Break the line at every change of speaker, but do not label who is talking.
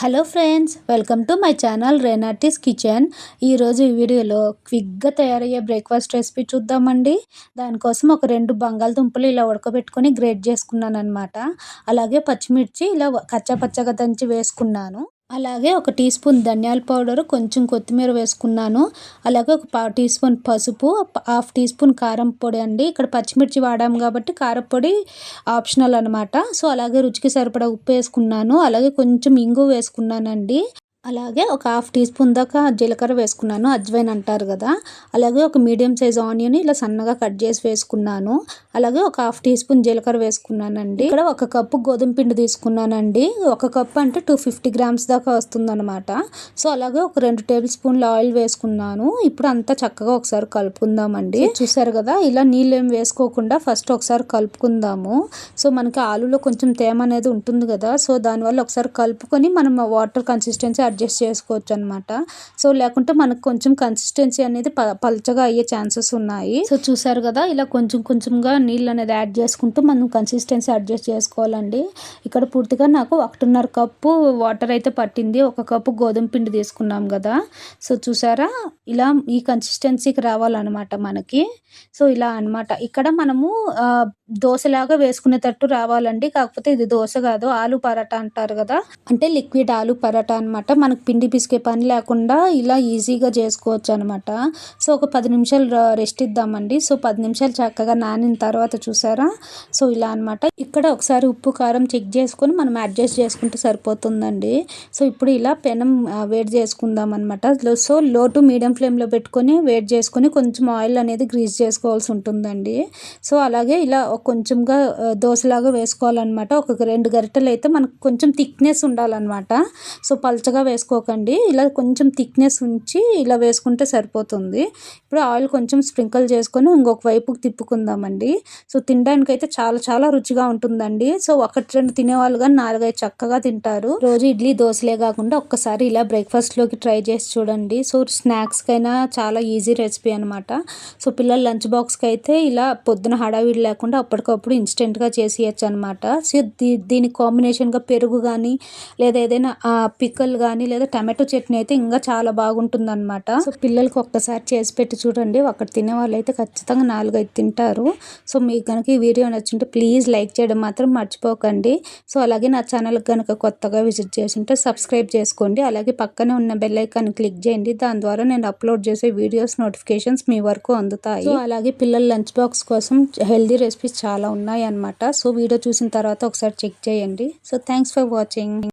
Hello friends welcome to my channel రేనాటిస్ kitchen. ఈరోజు ఈ వీడియోలో క్విక్గా తయారయ్యే బ్రేక్ఫాస్ట్ రెసిపీ చూద్దామండి. దానికోసం ఒక రెండు బంగాళదుంపలు ఇలా ఉడకబెట్టుకొని గ్రేట్ చేసుకున్నాను అనమాట అలాగే పచ్చిమిర్చి ఇలా కచ్చా పచ్చగా దంచి వేసుకున్నాను. అలాగే ఒక టీ స్పూన్ ధనియాల పౌడర్ కొంచెం కొత్తిమీర వేసుకున్నాను. అలాగే ఒక పావు టీ స్పూన్ పసుపు హాఫ్ టీ స్పూన్ కారం పొడి అండి. ఇక్కడ పచ్చిమిర్చి వాడాము కాబట్టి కారపొడి ఆప్షనల్ అనమాట సో అలాగే రుచికి సరిపడా ఉప్పు వేసుకున్నాను. అలాగే కొంచెం ఇంగు వేసుకున్నానండి. అలాగే ఒక హాఫ్ టీ స్పూన్ దాకా జీలకర్ర వేసుకున్నాను అజ్వైన్ అంటారు కదా. అలాగే ఒక మీడియం సైజ్ ఆనియన్ ఇలా సన్నగా కట్ చేసి వేసుకున్నాను. అలాగే ఒక హాఫ్ టీ స్పూన్ జీలకర్ర వేసుకున్నానండి. ఇక్కడ ఒక కప్పు గోధుమ పిండి తీసుకున్నానండి. ఒక కప్పు అంటే టూ ఫిఫ్టీ గ్రామ్స్ దాకా వస్తుందన్నమాట. సో అలాగే ఒక రెండు టేబుల్ స్పూన్ల ఆయిల్ వేసుకున్నాను. ఇప్పుడు అంతా చక్కగా ఒకసారి కలుపుకుందామండి. చూసారు కదా ఇలా నీళ్ళు ఏం వేసుకోకుండా ఫస్ట్ ఒకసారి కలుపుకుందాము. సో మనకి ఆలులో కొంచెం తేమ అనేది ఉంటుంది కదా. సో దానివల్ల ఒకసారి కలుపుకొని మనం వాటర్ కన్సిస్టెన్సీ అడ్జస్ట్ చేసుకోవచ్చు అనమాట సో లేకుంటే మనకు కొంచెం కన్సిస్టెన్సీ అనేది పలచగా అయ్యే ఛాన్సెస్ ఉన్నాయి. సో చూసారు కదా ఇలా కొంచెం కొంచెంగా నీళ్ళు అనేది యాడ్ చేసుకుంటూ మనం కన్సిస్టెన్సీ అడ్జస్ట్ చేసుకోవాలండి. ఇక్కడ పూర్తిగా నాకు ఒకటిన్నర కప్పు వాటర్ అయితే పట్టింది. ఒక కప్పు గోధుమ పిండి తీసుకున్నాం కదా. సో చూసారా? ఇలా ఈ కన్సిస్టెన్సీకి రావాలన్నమాట మనకి. సో ఇలా అనమాట ఇక్కడ మనము దోశలాగా వేసుకునేటట్టు రావాలండి. కాకపోతే ఇది దోశ కాదు ఆలు పరాటా అంటారు కదా. అంటే లిక్విడ్ ఆలు పరాటా అనమాట మనకు పిండి పిసికే పని లేకుండా ఇలా ఈజీగా చేసుకోవచ్చు అనమాట సో ఒక పది నిమిషాలు రెస్ట్ ఇద్దామండి. సో పది నిమిషాలు చక్కగా నానిన తర్వాత చూసారా? సో ఇలా అనమాట ఇక్కడ ఒకసారి ఉప్పు కారం చెక్ చేసుకొని మనం అడ్జస్ట్ చేసుకుంటే సరిపోతుందండి. సో ఇప్పుడు ఇలా పెనం వేడి చేసుకుందాం అనమాట సో లో టు మీడియం ఫ్లేమ్లో పెట్టుకొని వేడి చేసుకొని కొంచెం ఆయిల్ అనేది గ్రీజ్ చేసుకోవాల్సి ఉంటుందండి. సో అలాగే ఇలా కొంచెంగా దోశలాగా వేసుకోవాలన్నమాట. ఒక రెండు గరిటెలు అయితే మనకు కొంచెం థిక్నెస్ ఉండాలన్నమాట. సో పలచగా వేసుకోకండి. ఇలా కొంచెం థిక్నెస్ ఉంచి ఇలా వేసుకుంటే సరిపోతుంది. ఇప్పుడు ఆయిల్ కొంచెం స్ప్రింకిల్ చేసుకొని ఇంకొక వైపుకి తిప్పుకుందామండి. సో తినడానికి అయితే చాలా చాలా రుచిగా ఉంటుందండి. సో ఒకటి రెండు తినేవాళ్ళు కానీ నాలుగైదు చక్కగా తింటారు. రోజు ఇడ్లీ దోశలే కాకుండా ఒక్కసారి ఇలా బ్రేక్ఫాస్ట్లోకి ట్రై చేసి చూడండి. సో స్నాక్స్కైనా చాలా ఈజీ రెసిపీ అనమాట సో పిల్లల లంచ్ బాక్స్కి అయితే ఇలా పొద్దున హడావిడి లేకుండా అప్పటికప్పుడు ఇన్స్టెంట్గా చేసేయచ్చు అనమాట సో దీనికి కాంబినేషన్గా పెరుగు కానీ లేదా ఏదైనా పిక్కలు కానీ లేదా టమాటో చట్నీ అయితే ఇంకా చాలా బాగుంటుంది అనమాట సో పిల్లలకి ఒక్కసారి చేసి పెట్టి చూడండి. ఒకటి తినే వాళ్ళు అయితే ఖచ్చితంగా నాలుగైదు తింటారు. సో మీకు కనుక ఈ వీడియో నచ్చుంటే ప్లీజ్ లైక్ చేయడం మాత్రం మర్చిపోకండి. సో అలాగే నా ఛానల్కి కనుక కొత్తగా విజిట్ చేస్తుంటే సబ్స్క్రైబ్ చేసుకోండి. అలాగే పక్కనే ఉన్న బెల్ ఐకాన్ క్లిక్ చేయండి. దాని ద్వారా నేను అప్లోడ్ చేసే వీడియోస్ నోటిఫికేషన్స్ మీ వరకు అందుతాయి. సో అలాగే పిల్లల లంచ్ బాక్స్ కోసం హెల్దీ రెసిపీస్ చాలా ఉన్నాయి అనమాట సో వీడియో చూసిన తర్వాత ఒకసారి చెక్ చేయండి. So thanks for watching.